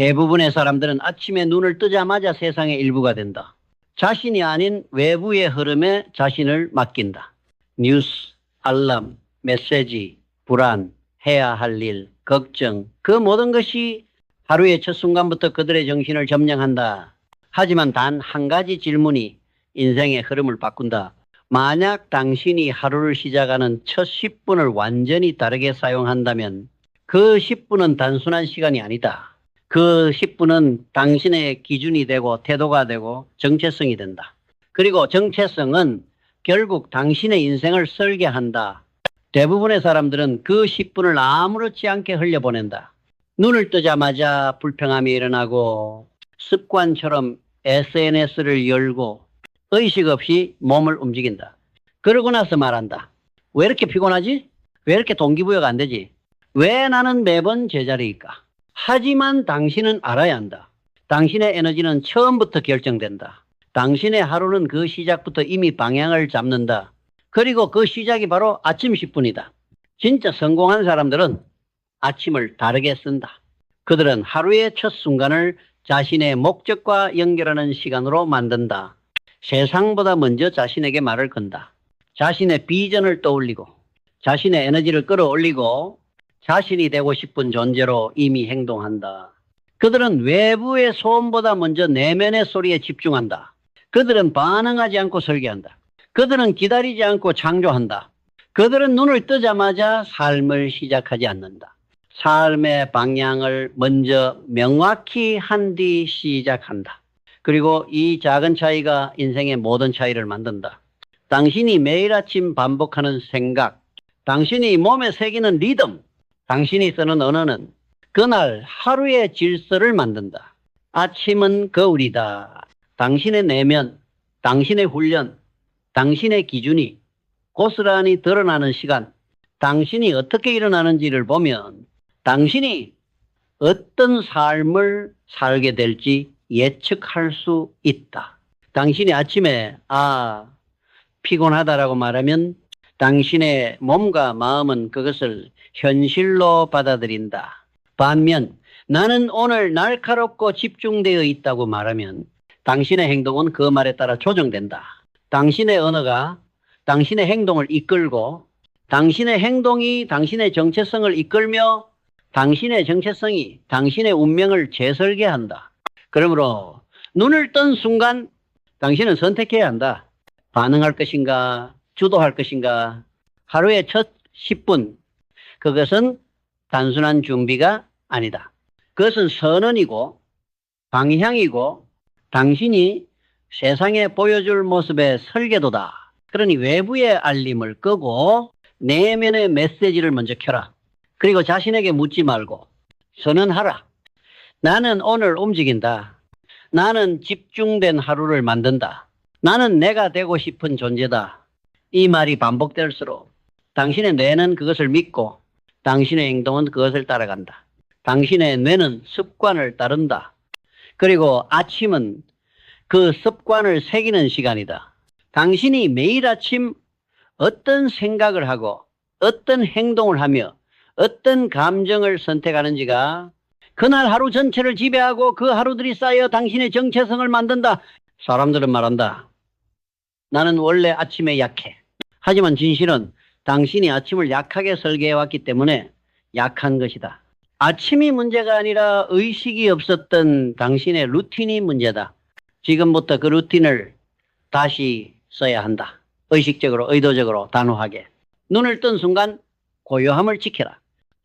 대부분의 사람들은 아침에 눈을 뜨자마자 세상의 일부가 된다. 자신이 아닌 외부의 흐름에 자신을 맡긴다. 뉴스, 알람, 메시지, 불안, 해야 할 일, 걱정, 그 모든 것이 하루의 첫 순간부터 그들의 정신을 점령한다. 하지만 단 한 가지 질문이 인생의 흐름을 바꾼다. 만약 당신이 하루를 시작하는 첫 10분을 완전히 다르게 사용한다면 그 10분은 단순한 시간이 아니다. 그 10분은 당신의 기준이 되고 태도가 되고 정체성이 된다. 그리고 정체성은 결국 당신의 인생을 설계한다. 대부분의 사람들은 그 10분을 아무렇지 않게 흘려보낸다. 눈을 뜨자마자 불평함이 일어나고 습관처럼 SNS를 열고 의식 없이 몸을 움직인다. 그러고 나서 말한다. 왜 이렇게 피곤하지? 왜 이렇게 동기부여가 안 되지? 왜 나는 매번 제자리일까? 하지만 당신은 알아야 한다. 당신의 에너지는 처음부터 결정된다. 당신의 하루는 그 시작부터 이미 방향을 잡는다. 그리고 그 시작이 바로 아침 10분이다. 진짜 성공한 사람들은 아침을 다르게 쓴다. 그들은 하루의 첫 순간을 자신의 목적과 연결하는 시간으로 만든다. 세상보다 먼저 자신에게 말을 건다. 자신의 비전을 떠올리고 자신의 에너지를 끌어올리고 자신이 되고 싶은 존재로 이미 행동한다. 그들은 외부의 소음보다 먼저 내면의 소리에 집중한다. 그들은 반응하지 않고 설계한다. 그들은 기다리지 않고 창조한다. 그들은 눈을 뜨자마자 삶을 시작하지 않는다. 삶의 방향을 먼저 명확히 한 뒤 시작한다. 그리고 이 작은 차이가 인생의 모든 차이를 만든다. 당신이 매일 아침 반복하는 생각, 당신이 몸에 새기는 리듬, 당신이 쓰는 언어는 그날 하루의 질서를 만든다. 아침은 거울이다. 당신의 내면, 당신의 훈련, 당신의 기준이 고스란히 드러나는 시간, 당신이 어떻게 일어나는지를 보면 당신이 어떤 삶을 살게 될지 예측할 수 있다. 당신이 아침에 아 피곤하다라고 말하면 당신의 몸과 마음은 그것을 현실로 받아들인다. 반면 나는 오늘 날카롭고 집중되어 있다고 말하면 당신의 행동은 그 말에 따라 조정된다. 당신의 언어가 당신의 행동을 이끌고 당신의 행동이 당신의 정체성을 이끌며 당신의 정체성이 당신의 운명을 재설계한다. 그러므로 눈을 뜬 순간 당신은 선택해야 한다. 반응할 것인가, 주도할 것인가. 하루의 첫 10분. 그것은 단순한 준비가 아니다. 그것은 선언이고 방향이고 당신이 세상에 보여줄 모습의 설계도다. 그러니 외부의 알림을 끄고 내면의 메시지를 먼저 켜라. 그리고 자신에게 묻지 말고 선언하라. 나는 오늘 움직인다. 나는 집중된 하루를 만든다. 나는 내가 되고 싶은 존재다. 이 말이 반복될수록 당신의 뇌는 그것을 믿고 당신의 행동은 그것을 따라간다. 당신의 뇌는 습관을 따른다. 그리고 아침은 그 습관을 새기는 시간이다. 당신이 매일 아침 어떤 생각을 하고 어떤 행동을 하며 어떤 감정을 선택하는지가 그날 하루 전체를 지배하고 그 하루들이 쌓여 당신의 정체성을 만든다. 사람들은 말한다. 나는 원래 아침에 약해. 하지만 진실은 당신이 아침을 약하게 설계해왔기 때문에 약한 것이다. 아침이 문제가 아니라 의식이 없었던 당신의 루틴이 문제다. 지금부터 그 루틴을 다시 써야 한다. 의식적으로, 의도적으로, 단호하게. 눈을 뜬 순간 고요함을 지켜라.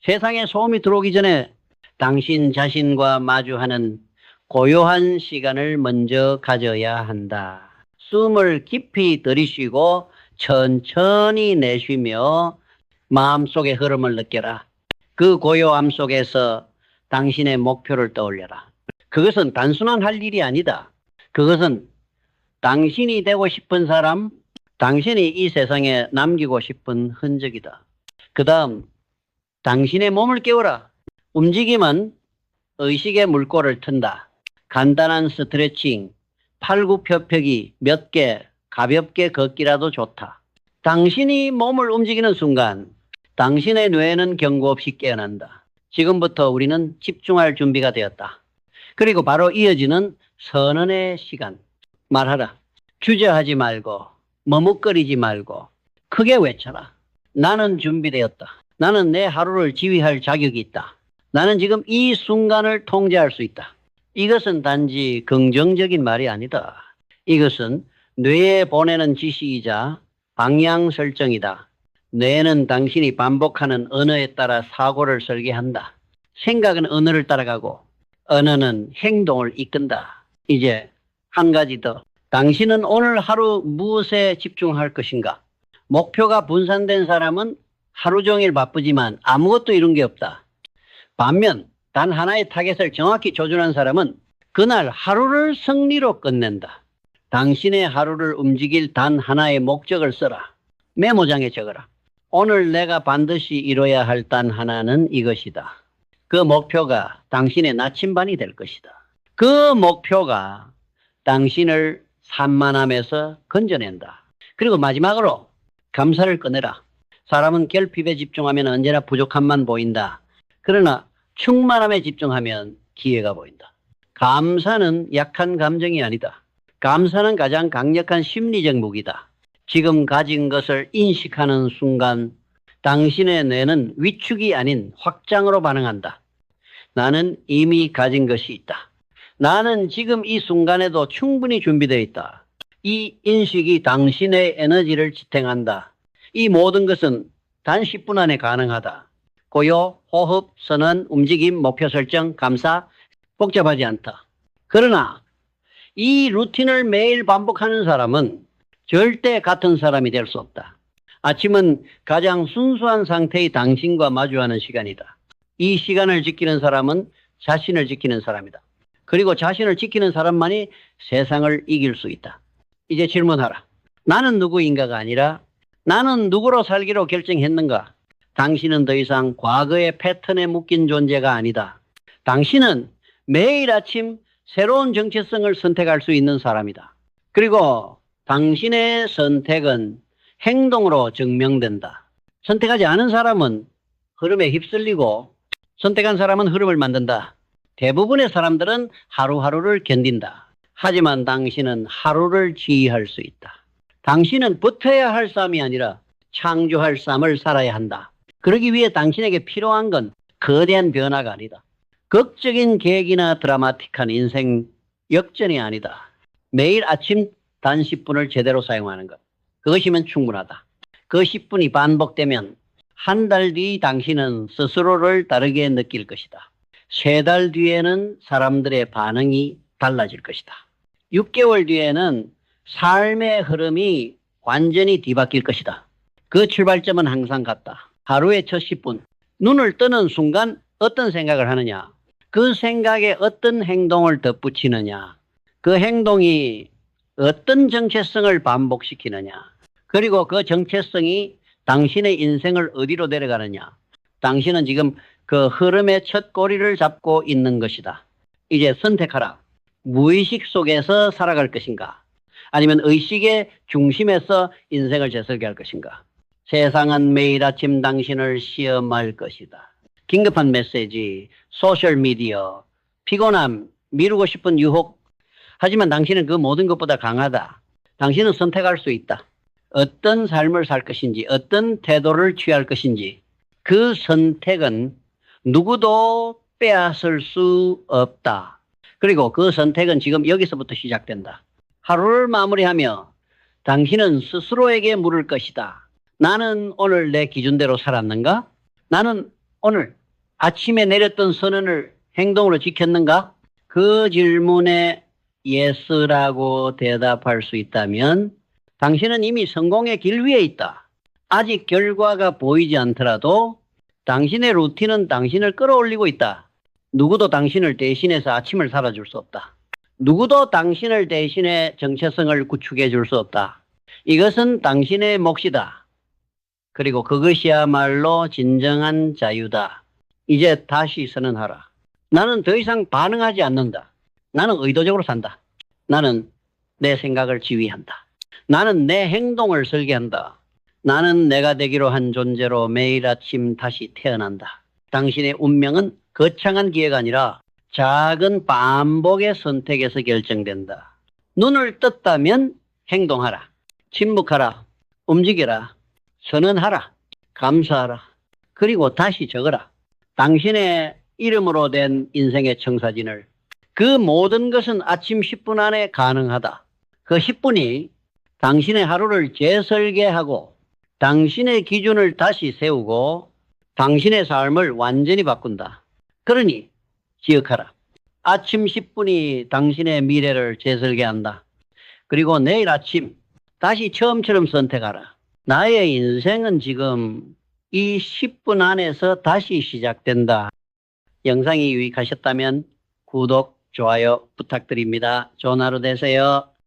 세상에 소음이 들어오기 전에 당신 자신과 마주하는 고요한 시간을 먼저 가져야 한다. 숨을 깊이 들이쉬고 천천히 내쉬며 마음속의 흐름을 느껴라. 그 고요함 속에서 당신의 목표를 떠올려라. 그것은 단순한 할 일이 아니다. 그것은 당신이 되고 싶은 사람, 당신이 이 세상에 남기고 싶은 흔적이다. 그 다음, 당신의 몸을 깨워라. 움직임은 의식의 물꼬를 튼다. 간단한 스트레칭, 팔굽혀펴기 몇 개 가볍게 걷기라도 좋다. 당신이 몸을 움직이는 순간 당신의 뇌는 경고 없이 깨어난다. 지금부터 우리는 집중할 준비가 되었다. 그리고 바로 이어지는 선언의 시간. 말하라. 주저하지 말고, 머뭇거리지 말고, 크게 외쳐라. 나는 준비되었다. 나는 내 하루를 지휘할 자격이 있다. 나는 지금 이 순간을 통제할 수 있다. 이것은 단지 긍정적인 말이 아니다. 이것은 뇌에 보내는 지시이자 방향 설정이다. 뇌는 당신이 반복하는 언어에 따라 사고를 설계한다. 생각은 언어를 따라가고 언어는 행동을 이끈다. 이제 한 가지 더. 당신은 오늘 하루 무엇에 집중할 것인가? 목표가 분산된 사람은 하루 종일 바쁘지만 아무것도 이룬 게 없다. 반면 단 하나의 타겟을 정확히 조준한 사람은 그날 하루를 승리로 끝낸다. 당신의 하루를 움직일 단 하나의 목적을 써라. 메모장에 적어라. 오늘 내가 반드시 이뤄야 할 단 하나는 이것이다. 그 목표가 당신의 나침반이 될 것이다. 그 목표가 당신을 산만함에서 건져낸다. 그리고 마지막으로 감사를 꺼내라. 사람은 결핍에 집중하면 언제나 부족함만 보인다. 그러나 충만함에 집중하면 기회가 보인다. 감사는 약한 감정이 아니다. 감사는 가장 강력한 심리적 무기다. 지금 가진 것을 인식하는 순간 당신의 뇌는 위축이 아닌 확장으로 반응한다. 나는 이미 가진 것이 있다. 나는 지금 이 순간에도 충분히 준비되어 있다. 이 인식이 당신의 에너지를 지탱한다. 이 모든 것은 단 10분 안에 가능하다. 고요, 호흡, 선언, 움직임, 목표 설정, 감사, 복잡하지 않다. 그러나 이 루틴을 매일 반복하는 사람은 절대 같은 사람이 될 수 없다. 아침은 가장 순수한 상태의 당신과 마주하는 시간이다. 이 시간을 지키는 사람은 자신을 지키는 사람이다. 그리고 자신을 지키는 사람만이 세상을 이길 수 있다. 이제 질문하라. 나는 누구인가가 아니라 나는 누구로 살기로 결정했는가? 당신은 더 이상 과거의 패턴에 묶인 존재가 아니다. 당신은 매일 아침 새로운 정체성을 선택할 수 있는 사람이다. 그리고 당신의 선택은 행동으로 증명된다. 선택하지 않은 사람은 흐름에 휩쓸리고 선택한 사람은 흐름을 만든다. 대부분의 사람들은 하루하루를 견딘다. 하지만 당신은 하루를 지휘할 수 있다. 당신은 버텨야 할 삶이 아니라 창조할 삶을 살아야 한다. 그러기 위해 당신에게 필요한 건 거대한 변화가 아니다. 극적인 계획이나 드라마틱한 인생 역전이 아니다. 매일 아침 단 10분을 제대로 사용하는 것. 그것이면 충분하다. 그 10분이 반복되면 한 달 뒤 당신은 스스로를 다르게 느낄 것이다. 세 달 뒤에는 사람들의 반응이 달라질 것이다. 6개월 뒤에는 삶의 흐름이 완전히 뒤바뀔 것이다. 그 출발점은 항상 같다. 하루의 첫 10분. 눈을 뜨는 순간 어떤 생각을 하느냐. 그 생각에 어떤 행동을 덧붙이느냐. 그 행동이 어떤 정체성을 반복시키느냐. 그리고 그 정체성이 당신의 인생을 어디로 데려가느냐. 당신은 지금 그 흐름의 첫 꼬리를 잡고 있는 것이다. 이제 선택하라. 무의식 속에서 살아갈 것인가? 아니면 의식의 중심에서 인생을 재설계할 것인가? 세상은 매일 아침 당신을 시험할 것이다. 긴급한 메시지, 소셜미디어, 피곤함, 미루고 싶은 유혹. 하지만 당신은 그 모든 것보다 강하다. 당신은 선택할 수 있다. 어떤 삶을 살 것인지, 어떤 태도를 취할 것인지, 그 선택은 누구도 빼앗을 수 없다. 그리고 그 선택은 지금 여기서부터 시작된다. 하루를 마무리하며 당신은 스스로에게 물을 것이다. 나는 오늘 내 기준대로 살았는가? 나는 오늘 아침에 내렸던 선언을 행동으로 지켰는가? 그 질문에 예스라고 대답할 수 있다면 당신은 이미 성공의 길 위에 있다. 아직 결과가 보이지 않더라도 당신의 루틴은 당신을 끌어올리고 있다. 누구도 당신을 대신해서 아침을 살아줄 수 없다. 누구도 당신을 대신해 정체성을 구축해 줄 수 없다. 이것은 당신의 몫이다. 그리고 그것이야말로 진정한 자유다. 이제 다시 선언하라. 나는 더 이상 반응하지 않는다. 나는 의도적으로 산다. 나는 내 생각을 지휘한다. 나는 내 행동을 설계한다. 나는 내가 되기로 한 존재로 매일 아침 다시 태어난다. 당신의 운명은 거창한 기회가 아니라 작은 반복의 선택에서 결정된다. 눈을 떴다면 행동하라. 침묵하라. 움직여라. 선언하라. 감사하라. 그리고 다시 적어라. 당신의 이름으로 된 인생의 청사진을 그 모든 것은 아침 10분 안에 가능하다. 그 10분이 당신의 하루를 재설계하고 당신의 기준을 다시 세우고 당신의 삶을 완전히 바꾼다. 그러니 기억하라. 아침 10분이 당신의 미래를 재설계한다. 그리고 내일 아침 다시 처음처럼 선택하라. 나의 인생은 지금 이 10분 안에서 다시 시작된다. 영상이 유익하셨다면 구독, 좋아요 부탁드립니다. 좋은 하루 되세요.